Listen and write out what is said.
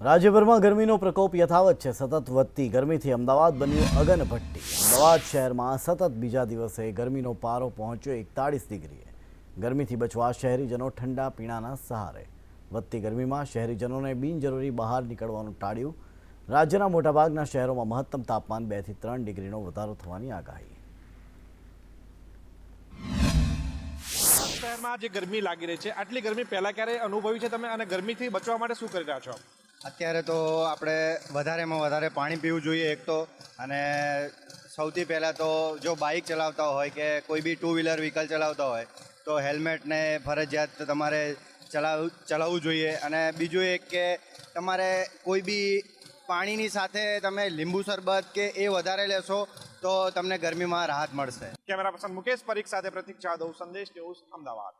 રાજ્યભરમાં ગરમીનો પ્રકોપ યથાવત છે. સતત વધતી ગરમીથી અમદાવાદ બન્યું અગનભટ્ટી. અમદાવાદ શહેરમાં સતત બીજા દિવસે ગરમીનો પારો પહોંચ્યો એકતાળીસ ડિગ્રીએ. ગરમીથી બચવા શહેરીજનો ઠંડા પીણાના સહારે. વધતી ગરમીમાં શહેરીજનોને બિનજરૂરી બહાર નીકળવાનું ટાળ્યું. રાજ્યના મોટાભાગના શહેરોમાં મહત્તમ તાપમાન બેથી ત્રણ ડિગ્રીનો વધારો થવાની આગાહી. શહેરમાં જે ગરમી લાગી રહી છે, આટલી ગરમી પહેલા ક્યારે અનુભવી છે તમે? અને ગરમીથી બચવા માટે શું કરી રહ્યા છો? અત્યારે તો આપણે વધારેમાં વધારે પાણી પીવું જોઈએ એક તો. અને સૌથી પહેલાં તો જો બાઇક ચલાવતા હોય કે કોઈ બી ટુ વ્હીલર વ્હીકલ ચલાવતા હોય, તો હેલ્મેટને ફરજિયાત તમારે ચલાવ, ચલાવવું જોઈએ. અને બીજું એક કે તમારે કોઈ બી પાણીની સાથે તમે લીંબુ શરબત કે એ વધારે લેશો, તો તમને ગરમીમાં રાહત મળશે. કેમેરા પર્સન મુકેશ પરીખ સાથે પ્રતિક જાદવ, સંદેશ ન્યૂઝ અમદાવાદ.